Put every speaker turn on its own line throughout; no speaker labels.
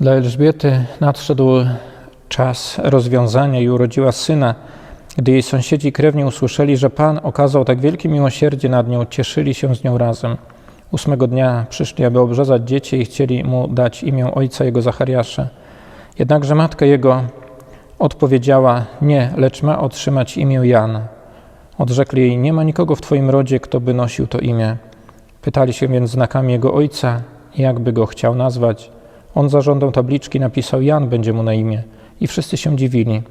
Dla Elżbiety nadszedł czas rozwiązania i urodziła syna. Gdy jej sąsiedzi krewni usłyszeli, że Pan okazał tak wielkie miłosierdzie nad nią, cieszyli się z nią razem. Ósmego dnia przyszli, aby obrzezać dziecię i chcieli mu dać imię ojca jego Zachariasza. Jednakże matka jego odpowiedziała, nie, lecz ma otrzymać imię Jan. Odrzekli jej, nie ma nikogo w twoim rodzie, kto by nosił to imię. Pytali się więc znakami jego ojca, jakby go chciał nazwać. On zażądał tabliczki, napisał Jan będzie mu na imię. I wszyscy się dziwili.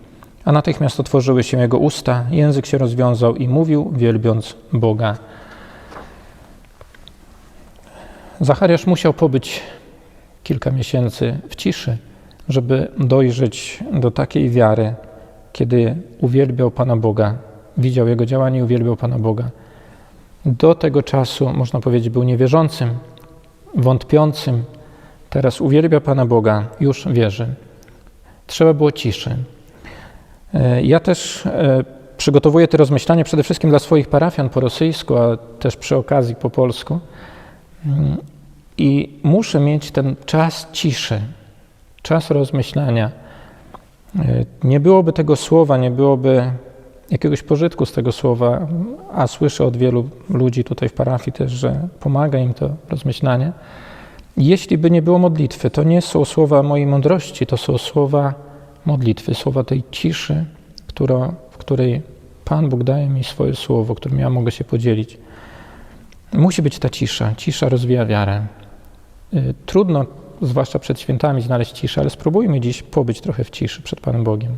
A natychmiast otworzyły się jego usta, język się rozwiązał i mówił, wielbiąc Boga. Zachariasz musiał pobyć kilka miesięcy w ciszy, żeby dojrzeć do takiej wiary, kiedy uwielbiał Pana Boga, widział Jego działanie i uwielbiał Pana Boga. Do tego czasu, można powiedzieć, był niewierzącym, wątpiącym. Teraz uwielbia Pana Boga, już wierzy. Trzeba było ciszy. E, Ja też e, przygotowuję te rozmyślania przede wszystkim dla swoich parafian po rosyjsku, a też przy okazji po polsku. Mm, I muszę mieć ten czas ciszy, czas rozmyślania. E, Nie byłoby tego słowa, nie byłoby jakiegoś pożytku z tego słowa, a słyszę od wielu ludzi tutaj w parafii też, że pomaga im to rozmyślanie. Jeśli by nie było modlitwy, to nie są słowa mojej mądrości, to są słowa modlitwy, słowa tej ciszy, która, w której Pan Bóg daje mi swoje słowo, którym ja mogę się podzielić. Musi być ta cisza. Cisza rozwija wiarę. Y, Trudno, zwłaszcza przed świętami, znaleźć ciszę, ale spróbujmy dziś pobyć trochę w ciszy przed Panem Bogiem.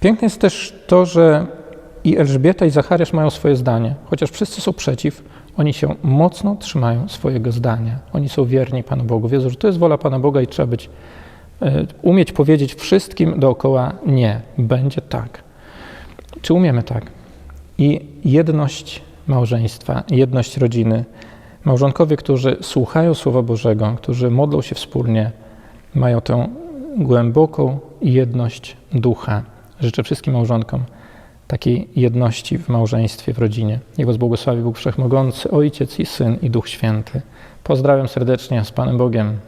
Piękne jest też to, że i Elżbieta, i Zachariasz mają swoje zdanie. Chociaż wszyscy są przeciw, oni się mocno trzymają swojego zdania. Oni są wierni Panu Bogu. Wiedzą, że to jest wola Pana Boga i trzeba być, e, umieć powiedzieć wszystkim dookoła nie, będzie tak. Czy umiemy tak? I jedność małżeństwa, jedność rodziny. Małżonkowie, którzy słuchają Słowa Bożego, którzy modlą się wspólnie, mają tę głęboką jedność ducha. Życzę wszystkim małżonkom takiej jedności w małżeństwie, w rodzinie. Niech Was błogosławi Bóg Wszechmogący, Ojciec i Syn i Duch Święty. Pozdrawiam serdecznie z Panem Bogiem.